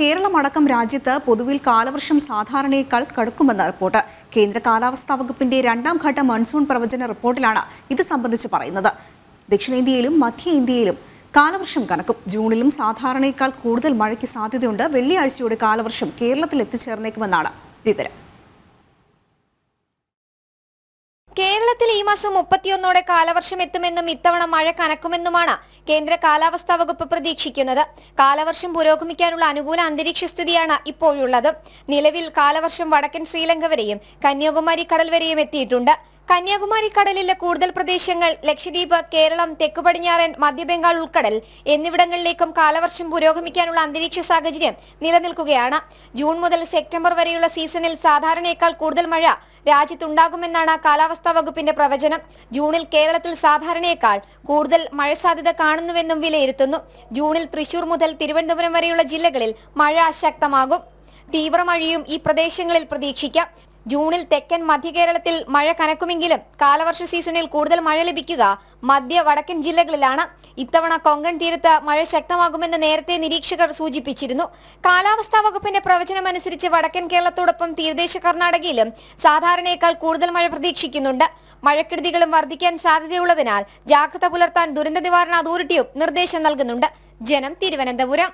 കേരളമടക്കം രാജ്യത്ത് പൊതുവിൽ കാലവർഷം സാധാരണയേക്കാൾ കടുക്കുമെന്ന റിപ്പോർട്ട്. കേന്ദ്ര കാലാവസ്ഥാ വകുപ്പിന്റെ രണ്ടാം ഘട്ട മൺസൂൺ പ്രവചന റിപ്പോർട്ടിലാണ് ഇത് സംബന്ധിച്ച് പറയുന്നത്. ദക്ഷിണേന്ത്യയിലും മധ്യ ഇന്ത്യയിലും കാലവർഷം കണക്കും ജൂണിലും സാധാരണയേക്കാൾ കൂടുതൽ മഴയ്ക്ക് സാധ്യതയുണ്ട്. വെള്ളിയാഴ്ചയോടെ കാലവർഷം കേരളത്തിൽ എത്തിച്ചേർന്നേക്കുമെന്നാണ് വിവരം. കേരളത്തിൽ ഈ മാസം മുപ്പത്തിയൊന്നോടെ കാലവർഷം എത്തുമെന്നും ഇത്തവണ മഴ കനക്കുമെന്നുമാണ് കേന്ദ്ര കാലാവസ്ഥാ വകുപ്പ് പ്രതീക്ഷിക്കുന്നത്. കാലവർഷം പുരോഗമിക്കാനുള്ള അനുകൂല അന്തരീക്ഷ സ്ഥിതിയാണ് ഇപ്പോഴുള്ളത്. നിലവിൽ കാലവർഷം വടക്കൻ ശ്രീലങ്ക വരെയും കന്യാകുമാരി കടൽ വരെയും എത്തിയിട്ടുണ്ട്. കന്യാകുമാരി കടലിലെ കൂടുതൽ പ്രദേശങ്ങൾ ലക്ഷദ്വീപ് കേരളം തെക്കു പടിഞ്ഞാറൻ മധ്യബംഗാൾ ഉൾക്കടൽ എന്നിവിടങ്ങളിലേക്കും കാലവർഷം പുരോഗമിക്കാനുള്ള അന്തരീക്ഷ സാഹചര്യം നിലനിൽക്കുകയാണ്. ജൂൺ മുതൽ സെപ്റ്റംബർ വരെയുള്ള സീസണിൽ സാധാരണയേക്കാൾ കൂടുതൽ മഴ രാജ്യത്തുണ്ടാകുമെന്നാണ് കാലാവസ്ഥാ വകുപ്പിന്റെ പ്രവചനം. ജൂണിൽ കേരളത്തിൽ സാധാരണയേക്കാൾ കൂടുതൽ മഴ സാധ്യത കാണുന്നുവെന്നും വിലയിരുത്തുന്നു. ജൂണിൽ തൃശൂർ മുതൽ തിരുവനന്തപുരം വരെയുള്ള ജില്ലകളിൽ മഴ ശക്തമാകും. തീവ്രമഴയും ഈ പ്രദേശങ്ങളിൽ പ്രതീക്ഷിക്കാം. ജൂണിൽ തെക്കൻ മധ്യ കേരളത്തിൽ മഴ കനക്കുമെങ്കിലും കാലവർഷ സീസണിൽ കൂടുതൽ മഴ ലഭിക്കുക മധ്യ വടക്കൻ ജില്ലകളിലാണ്. ഇത്തവണ കൊങ്കൺ തീരത്ത് മഴ ശക്തമാകുമെന്ന് നേരത്തെ നിരീക്ഷകർ സൂചിപ്പിച്ചിരുന്നു. കാലാവസ്ഥാ വകുപ്പിന്റെ പ്രവചനമനുസരിച്ച് വടക്കൻ കേരളത്തോടൊപ്പം തീരദേശ കർണാടകയിലും സാധാരണയേക്കാൾ കൂടുതൽ മഴ പ്രതീക്ഷിക്കുന്നുണ്ട്. മഴക്കെടുതികളും വർദ്ധിക്കാൻ സാധ്യതയുള്ളതിനാൽ ജാഗ്രത പുലർത്താൻ ദുരന്ത നിവാരണ അതോറിറ്റിയും നിർദ്ദേശം നൽകുന്നുണ്ട്. ജനം തിരുവനന്തപുരം.